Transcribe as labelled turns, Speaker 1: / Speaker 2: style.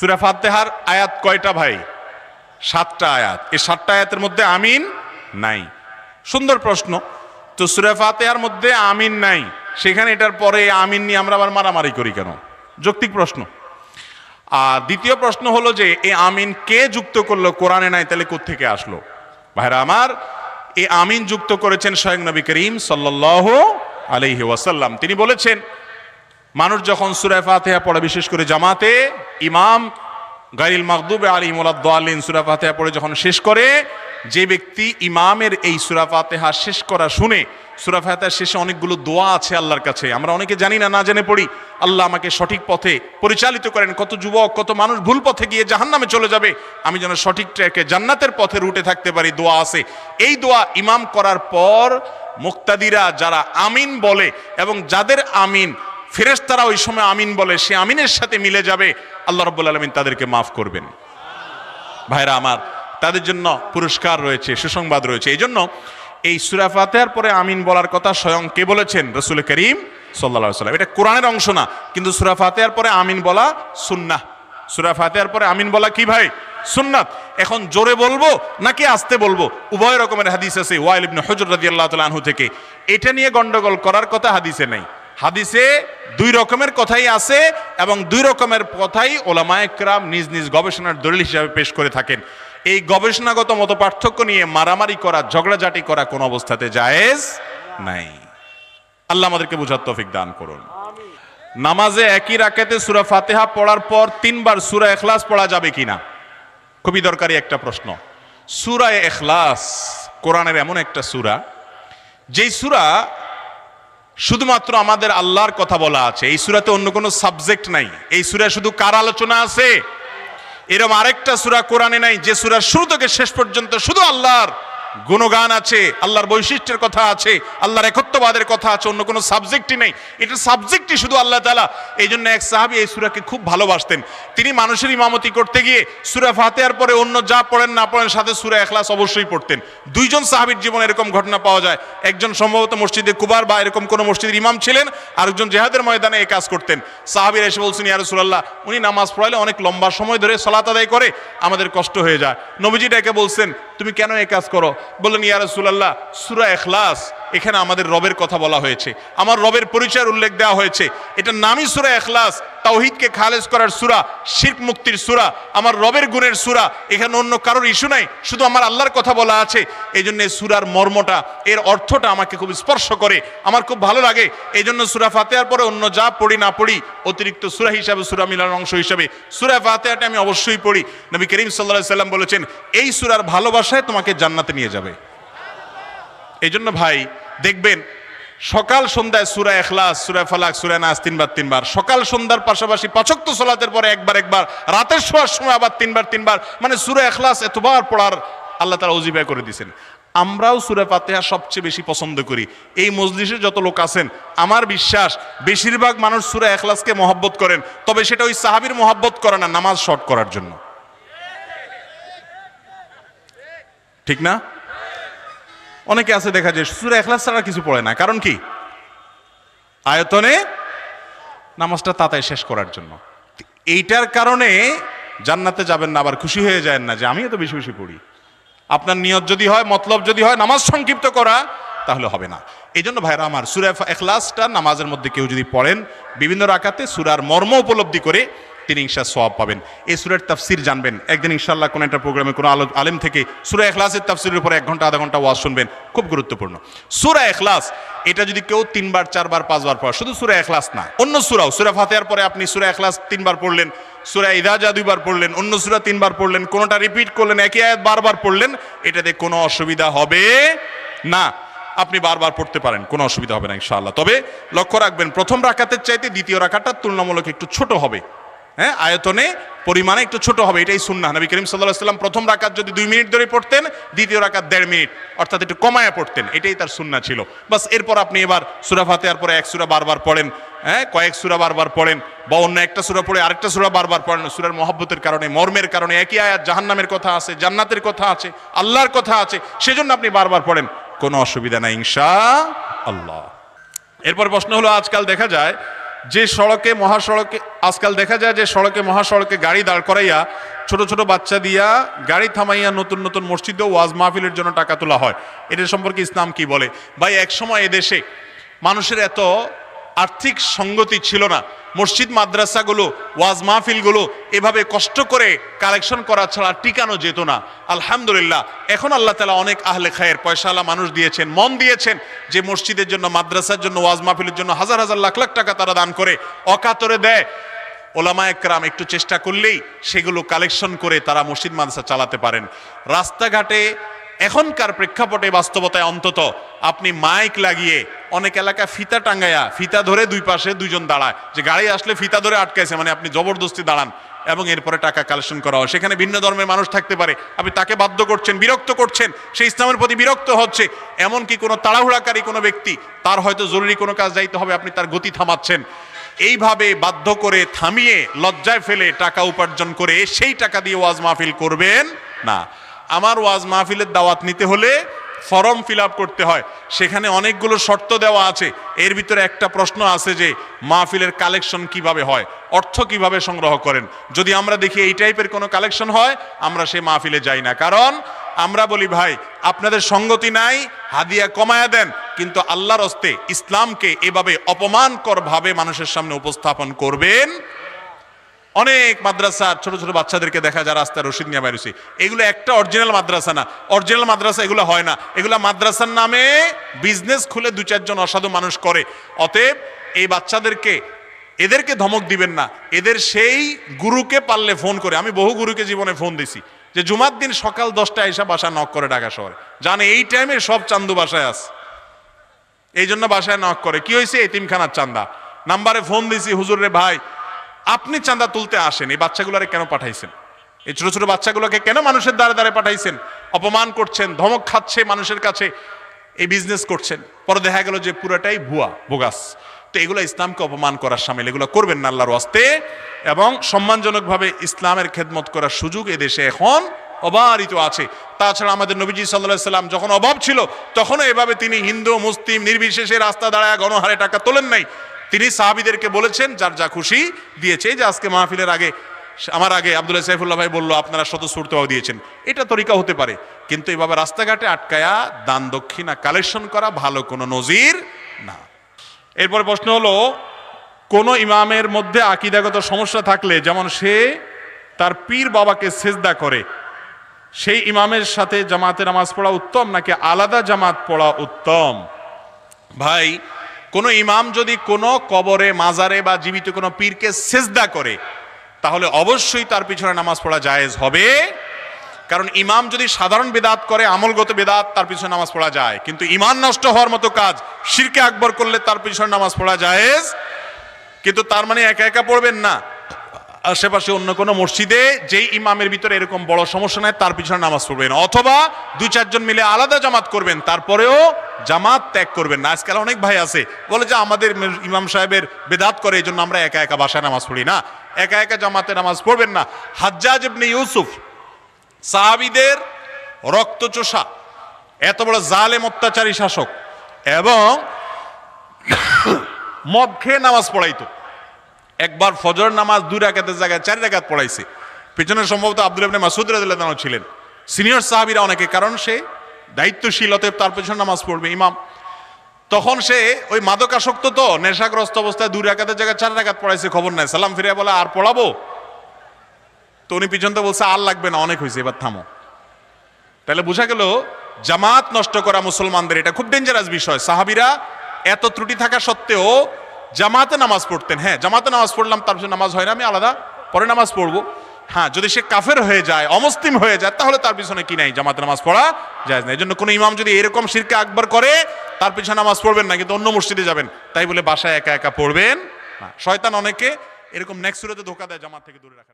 Speaker 1: সুরা ফাতেহার আয়াত কয়টা ভাই? সাতটা আয়াত। এই সাতটা আয়াতের মধ্যে আমিন নাই। সুন্দর প্রশ্ন। তো সুরা ফাতেহার মধ্যে আমিন নাই, সেখানে এটার পরে আমিন নিয়ে আমরা আবার মারামারি করি কেন? যৌক্তিক প্রশ্ন। আর দ্বিতীয় প্রশ্ন হলো যে, এই আমিন কে যুক্ত করল? কোরআনে নাই, তাহলে থেকে আসলো? ভাইরা আমার, এই আমিন যুক্ত করেছেন স্বয়ং নবী করিম সাল্লাহ আলহি ওয়াসাল্লাম। তিনি বলেছেন, মানুষ যখন সুরায় ফাতেহা পড়ে, বিশেষ করে জামাতে ইমাম গাইল মাকদুবে আলী মোলাদ্দিন সুরা ফাতেহা পড়ে যখন শেষ করে, যে ব্যক্তি ইমামের এই সুরা ফাতেহা শেষ করা শুনে, সুরা ফাতেহার শেষে অনেকগুলো দোয়া আছে আল্লাহর কাছে। আমরা অনেকে জানি না না জেনে পড়ি, আল্লাহ আমাকে সঠিক পথে পরিচালিত করেন, কত যুবক, কত মানুষ ভুল পথে গিয়ে জাহান্নামে চলে যাবে, আমি যেন সঠিক ট্র্যাকে জান্নাতের পথে রুটে থাকতে পারি, দোয়া আছে। এই দোয়া ইমাম করার পর মুক্তাদিরা যারা আমিন বলে এবং যাদের আমিন, ফেরেশতারা ওই সময় আমিন বলে, সে আমিনের সাথে মিলে যাবে। আল্লাহ রব্বুল আলমিন তাদেরকে মাফ করবেন। ভাইরা আমার, তাদের জন্য পুরস্কার রয়েছে, সুসংবাদ রয়েছে। এই জন্য এই সুরা ফাতেহার পরে আমিন বলার কথা স্বয়ং কে বলেছেন? রসুল করিম সাল্লা সাল্লাম এটা কোরআনের অংশ না, কিন্তু সুরা ফাতেহার পরে আমিন বলা সুন্নাহ। সুরা ফাতেহার পরে আমিন বলা কি ভাই? সুন্নাত। এখন জোরে বলব নাকি আসতে বলব? উভয় রকমের হাদিস আছে, ওয়াইল ইবনে হজর তাআলা আনহু থেকে। এটা নিয়ে গন্ডগোল করার কথা হাদিসে নাই। হাদিসে দুই রকমের কথাই আছে এবং দুই রকমের কথাই ওলামায়ে কেরাম নিজ নিজ গবেষণার দলিল হিসাবে পেশ করে থাকেন। এই গবেষণাগত মত পার্থক্য নিয়ে মারামারি করা ঝগড়াঝাটি করা কোন অবস্থাতে জায়েজ নাই। আল্লাহ আমাদেরকে বুঝার তৌফিক দান করুন। নামাজে একই রাকাতে সূরা ফাতিহা পড়ার পর তিনবার সূরা ইখলাস পড়া যাবে কিনা? খুবই দরকারি একটা প্রশ্ন। সূরা ইখলাস কোরআনের এমন একটা সূরা যেই সূরা শুধুমাত্র আমাদের আল্লাহর কথা বলা আছে। এই সুরাতে অন্য কোনো সাবজেক্ট নাই। এই সুরা শুধু কার আলোচনা আছে? এরম আরেকটা সুরা কোরআনে নাই, যে সুরার শুরু থেকে শেষ পর্যন্ত শুধু আল্লাহর গুণগান আছে, আল্লাহর বৈশিষ্ট্যের কথা আছে, আল্লাহর একত্ববাদের কথা আছে, অন্য কোনো সাবজেক্টই নেই। এটা সাবজেক্টই শুধু আল্লাহ তালা এই জন্য এক সাহাবি এই সুরাকে খুব ভালোবাসতেন। তিনি মানুষের ইমামতি করতে গিয়ে সুরা ফাতেহার পরে অন্য যা পড়েন না পড়েন সাথে সুরা এখলাস অবশ্যই পড়তেন। দুইজন সাহাবির জীবনে এরকম ঘটনা পাওয়া যায়। একজন সম্ভবত মসজিদে কুবার বা এরকম কোনো মসজিদের ইমাম ছিলেন, আরেকজন জেহাদের ময়দানে এই কাজ করতেন। সাহাবির এসে বলছেন, ইয়া রাসূলুল্লাহ, উনি নামাজ পড়ালে অনেক লম্বা সময় ধরে সালাত আদায় করে, আমাদের কষ্ট হয়ে যায়। নবীজি ডেকে বলছেন তুমি কেন এ কাজ করো? বললেন ইয়া রাসূলুল্লাহ সূরা ইখলাস। এখানে আমাদের রবের কথা বলা হয়েছে। আমার রবের পরিচয়ের উল্লেখ দেওয়া হয়েছে। এটা নামই সুরা এখলাস তাওহিদকে খালেজ করার সুরা, শিরক মুক্তির সুরা, আমার রবের গুণের সুরা। এখানে অন্য কারোর ইস্যু নাই, শুধু আমার আল্লাহর কথা বলা আছে। এই জন্য সুরার মর্মটা, এর অর্থটা আমাকে খুব স্পর্শ করে, আমার খুব ভালো লাগে। এই জন্য সুরা ফাতিহার পরে অন্য যা পড়ি না পড়ি, অতিরিক্ত সুরা হিসাবে, সুরা মিলার অংশ হিসাবে, সূরা ফাতিহাটা আমি অবশ্যই পড়ি। নবী করিম আলাইহি সাল্লাম বলেছেন, এই সুরার ভালোবাসায় তোমাকে জান্নাতে নিয়ে যাবে। এই জন্য ভাই, দেখবেন, সকাল সন্ধ্যায় সুরা এখলাস সুরা ফালাক, সুরা নাস তিনবার তিনবার। সকাল সন্ধ্যার পাশাপাশি পাচক্ত সলাতের পরে একবার একবার। রাতের শোয়ার সময় আবার তিনবার তিনবার। মানে সুরা এখলাস এতবার পড়ার আল্লাহ তারা অজিবায় করে দিয়েছেন। আমরাও সুরা ফাতেহা সবচেয়ে বেশি পছন্দ করি। এই মজলিসে যত লোক আছেন, আমার বিশ্বাস, বেশিরভাগ মানুষ সুরা এখলাসকে মহব্বত করেন। তবে সেটা ওই সাহাবির মহব্বত করে না, নামাজ শর্ট করার জন্য। ঠিক না? অনেকে আছে দেখা যায়, সুরা এখলাস ছাড়া কিছু পড়ে না। কারণ কি? আয়তনে নামাজটা তাতায় শেষ করার জন্য। এইটার কারণে জান্নাতে যাবেন না, আবার খুশি হয়ে যায় না যে আমিও তো বেশি বেশি পড়ি। আপনার নিয়ত যদি হয়, মতলব যদি হয়, নামাজ সংক্ষিপ্ত করা, তাহলে হবে না। এই জন্য ভাইরা আমার সুরা এখলাসটা নামাজের মধ্যে কেউ যদি পড়েন, বিভিন্ন রাকাতে সুরার মর্ম উপলব্ধি করে তিনি ইনশা সোয়াব পাবেন। এই সুরের তাফসির জানবেন। একদিন ইনশাল্লাহ কোনো একটা প্রোগ্রামে কোনো আলো আলেম থেকে সুরা এখলাসের তাফসিরের উপর এক ঘণ্টা, আধা ঘণ্টা ওয়াজ শুনবেন। খুব গুরুত্বপূর্ণ। সুরা এখলাস এটা যদি কেউ তিনবার, চারবার, পাঁচবার পড়ে, শুধু সুরা এখলাস না, অন্য সুরাও, সুরা ফাতেহার পরে আপনি সুরা এখলাস তিনবার পড়লেন, সুরা ইদাজা দুইবার পড়লেন, অন্য সুরা তিনবার পড়লেন, কোনোটা রিপিট করলেন, একই আয়াত বারবার পড়লেন, এটাতে কোনো অসুবিধা হবে না। আপনি বারবার পড়তে পারেন, কোনো অসুবিধা হবে না ইনশাআল্লাহ। তবে লক্ষ্য রাখবেন, প্রথম রাকাতের চাইতে দ্বিতীয় রাকাটা তুলনামূলক একটু ছোট হবে। হ্যাঁ আয়তনে পরিমাণে একটু ছোট হবে, এটাই সুন্না নবী করিম সাল্লাহ সাল্লাম প্রথম রাকাত যদি দুই মিনিট ধরে পড়তেন, দ্বিতীয় রাকাত দেড় মিনিট, অর্থাৎ একটু কমায় পড়তেন, এটাই তার সুন্না ছিল। বাস, এরপর আপনি এবার সুরা ফাতেহার পরে এক সুরা বারবার পড়েন হ্যাঁ কয়েক সুরা বারবার পড়েন, বা অন্য একটা সুরা পড়ে আরেকটা সুরা বারবার পড়েন, সুরার মহব্বতের কারণে, মর্মের কারণে, একই আয়াত জাহান্নামের কথা আছে, জান্নাতের কথা আছে, আল্লাহর কথা আছে, সেজন্য আপনি বারবার পড়েন, কোনো অসুবিধা নাই ইনশা আল্লাহ এরপর প্রশ্ন হলো, আজকাল দেখা যায় যে সড়কে মহাসড়কে, আজকাল দেখা যায় যে সড়কে মহাসড়কে গাড়ি দাঁড় করাইয়া ছোট ছোট বাচ্চা দিয়া গাড়ি থামাইয়া নতুন নতুন মসজিদে ওয়াজ মাহফিলের জন্য টাকা তোলা হয়। এটা সম্পর্কে ইসলাম কি বলে? ভাই, একসময় এদেশে মানুষের এত আর্থিক সঙ্গতি ছিল না। মসজিদ, মাদ্রাসাগুলো, ওয়াজ মাহফিলগুলো এভাবে কষ্ট করে কালেকশন করা ছাড়া টিকানো যেত না। আলহামদুলিল্লাহ, এখন আল্লাহ তালা অনেক আহলে খায়ের পয়সাওয়ালা মানুষ দিয়েছেন, মন দিয়েছেন যে মসজিদের জন্য, মাদ্রাসার জন্য, ওয়াজ মাহফিলের জন্য হাজার হাজার লাখ লাখ টাকা তারা দান করে, অকাতরে দেয়। ওলামা একরাম একটু চেষ্টা করলেই সেগুলো কালেকশন করে তারা মসজিদ, মাদ্রাসা চালাতে পারেন। রাস্তাঘাটে এখনকার প্রেক্ষাপটে বাস্তবতায় অন্তত আপনি মাইক লাগিয়ে অনেক এলাকা ফিতা টাঙ্গায়া ফিতা ধরে দুই পাশে দুইজন দাঁড়ায়। যে গাড়ি আসলে ফিতা ধরে আটকাইছে মানে আপনি জবরদস্তি দাঁড়ান এবং এরপরে টাকা কালেকশন করা হয়। সেখানে ভিন্ন ধর্মের মানুষ থাকতে পারে। আপনি তাকে বাধ্য করছেন, বিরক্ত করছেন সে ইসলামের প্রতি বিরক্ত হচ্ছে। এমন কি কোনো তাড়াহুড়াকারী কোনো ব্যক্তি, তার হয়তো জরুরি কোনো কাজ যাইতে হবে, আপনি তার গতি থামাচ্ছেন। এইভাবে বাধ্য করে থামিয়ে লজ্জায় ফেলে টাকা উপার্জন করে সেই টাকা দিয়ে ওয়াজ মাহফিল করবেন না। আমার ওয়াজ মাহফিলের দাওয়াত নিতে হলে ফর্ম ফিল করতে হয়। সেখানে অনেকগুলো শর্ত দেওয়া আছে। এর ভিতরে একটা প্রশ্ন আছে যে, মাহফিলের কালেকশন কীভাবে হয়? অর্থ কীভাবে সংগ্রহ করেন? যদি আমরা দেখি এই টাইপের কোনো কালেকশন হয়, আমরা সে মাহফিলে যাই না। কারণ, আমরা বলি, ভাই, আপনাদের সঙ্গতি নাই, হাদিয়া কমায়া দেন। কিন্তু আল্লাহর হস্তে ইসলামকে এভাবে অপমানকর ভাবে মানুষের সামনে উপস্থাপন করবেন অনেক মাদ্রাসা ছোট ছোট বাচ্চাদেরকে দেখা যায় রাস্তায় রশিদ নিয়ে বেরোছি এগুলো একটা অরিজিনাল মাদ্রাসা না। অরিজিনাল মাদ্রাসা এগুলো হয় না। এগুলো মাদ্রাসার নামে বিজনেস খুলে দু চারজন অসাধু মানুষ করে। অতএব এই বাচ্চাদেরকে, এদেরকে ধমক দিবেন না। এদের সেই গুরুকে পারলে ফোন করে। আমি বহু গুরুকে জীবনে ফোন দিছি যে, জুমার দিন সকাল দশটা এসে বাসা নক করে ঢাকা শহরে। জানে এই টাইমে সব চান্দু বাসায় আছে। এই জন্য বাসায় নক করে। কি হয়েছে? এতিমখানার চান্দা। নাম্বারে ফোন দিছি, হুজুর রে ভাই আপনি চাঁদা তুলতে আসেন, এই বাচ্চাগুলোরে কেন পাঠাইছেন? এই ছোট ছোট বাচ্চাগুলোকে কেন মানুষের দ্বারে দ্বারে পাঠাইছেন? অপমান করছেন, ধমক খাচ্ছে মানুষের কাছে, এই বিজনেস করছেন। পরে দেখা গেল যে পুরোটাই ভুয়া, বোগাস। তো এগুলো ইসলামকে অপমান করার সামিল, এগুলো করবেন না আল্লাহর ওয়াস্তে। এবং সম্মানজনকভাবে ইসলামের খেদমত করার সুযোগ এদেশে এখন অবারিত আছে। তাছাড়া আমাদের নবীজি সাল্লাহ সাল্লাম যখন অভাব ছিল, তখনও এভাবে তিনি হিন্দু, মুসলিম, নির্বিশেষে রাস্তা দাঁড়ায় গণহারে টাকা তোলেন নাই। তিনি সাহাবিদেরকে বলেছেন, যার যা খুশি দিয়েছে। যে আজকে মাহফিলের আগে, আমার আগে আব্দুল্লাহ সাইফুল্লাহ ভাই বলল, আপনারা স্বতঃস্ফূর্তভাবে দিয়েছেন। এটা তরিকা হতে পারে। কিন্তু এভাবে রাস্তাঘাটে আটকায়া দান দক্ষিণা, কালেকশন করা ভালো কোনো নজির না। এরপর প্রশ্ন হলো, কোন ইমামের মধ্যে আকিদাগত সমস্যা থাকলে, যেমন সে তার পীর বাবাকে সেজদা করে, সেই ইমামের সাথে জামাতে নামাজ পড়া উত্তম নাকি আলাদা জামাত পড়া উত্তম? ভাই কোন ইমাম যদি কোনো কবরে, মাজারে বা জীবিত কোনো পীরকে সেজদা করে, তাহলে অবশ্যই তার পিছনে নামাজ পড়া জায়েজ হবে। কারণ ইমাম যদি সাধারণ বেদাত করে, আমলগত বেদাত, তার পিছনে নামাজ পড়া যায়। কিন্তু ইমান নষ্ট হওয়ার মতো কাজ, শিরকে আকবর করলে তার পিছনে নামাজ পড়া জায়েজ। কিন্তু তার মানে একা একা পড়বেন না। আশেপাশে অন্য কোনো মসজিদে যেই ইমামের ভিতরে এরকম বড় সমস্যা নাই, তার পিছনে নামাজ পড়বেন অথবা দুই চারজন মিলে আলাদা জামাত করবেন, তারপরেও জামাত ত্যাগ করবেন না। আজকাল অনেক ভাই আছে, বলে যে আমাদের ইমাম সাহেবের বেদাত করে, এই জন্য আমরা একা একা বাসায় নামাজ পড়ি না। একা একা জামাতে নামাজ পড়বেন না। হাজ্জাজ ইবনে ইউসুফ, সাহাবিদের রক্তচোষা, এত বড় জালেম অত্যাচারী শাসক, এবং মদ খেয়ে নামাজ পড়াইতো। একবার ফজর নামাজ দুই রাকাতের জায়গায়, চার রাকাত পড়াইছে। পিছনে সম্ভবত আব্দুল ইবনে মাসুদ রাদিয়াল্লাহু ছিলেন। সিনিয়র সাহাবীরা অনেকে, কারণ সে দায়িত্বশীল অতএব তার পেছনে নামাজ পড়বে, ইমাম। তখন সে ওই মাদকাসক্ত তো, নেশাগ্রস্ত অবস্থায় দুই রাকাতের জায়গায় চার রাকাত পড়াইছে, খবর নাই। সালাম ফিরে বলে, আর পড়াবো? তো উনি পিছন তো বলছে, আর লাগবে না, অনেক হয়েছে, এবার থামো। তাহলে বোঝা গেল, জামাত নষ্ট করা মুসলমানদের এটা খুব ডেঞ্জারাস বিষয়। সাহাবিরা এত ত্রুটি থাকা সত্ত্বেও জামাতে নামাজ পড়তেন হ্যাঁ জামাতে নামাজ পড়লাম, তার পিছনে নামাজ হয় না, আমি আলাদা, পরে নামাজ পড়ব। হ্যাঁ যদি সে কাফের হয়ে যায় অমস্তিম হয়ে যায়, তাহলে তার পিছনে কি নাই, জামাতে নামাজ পড়া যায় না এই জন্য কোনো ইমাম যদি এরকম শিরকে আকবর করে, তার পিছনে নামাজ পড়বেন না, কিন্তু অন্য মসজিদে যাবেন। তাই বলে বাসায় একা একা পড়বেন শয়তান অনেকে এরকম নেক্সট সুরতে ধোকা দেয় জামাত থেকে দূরে রাখার।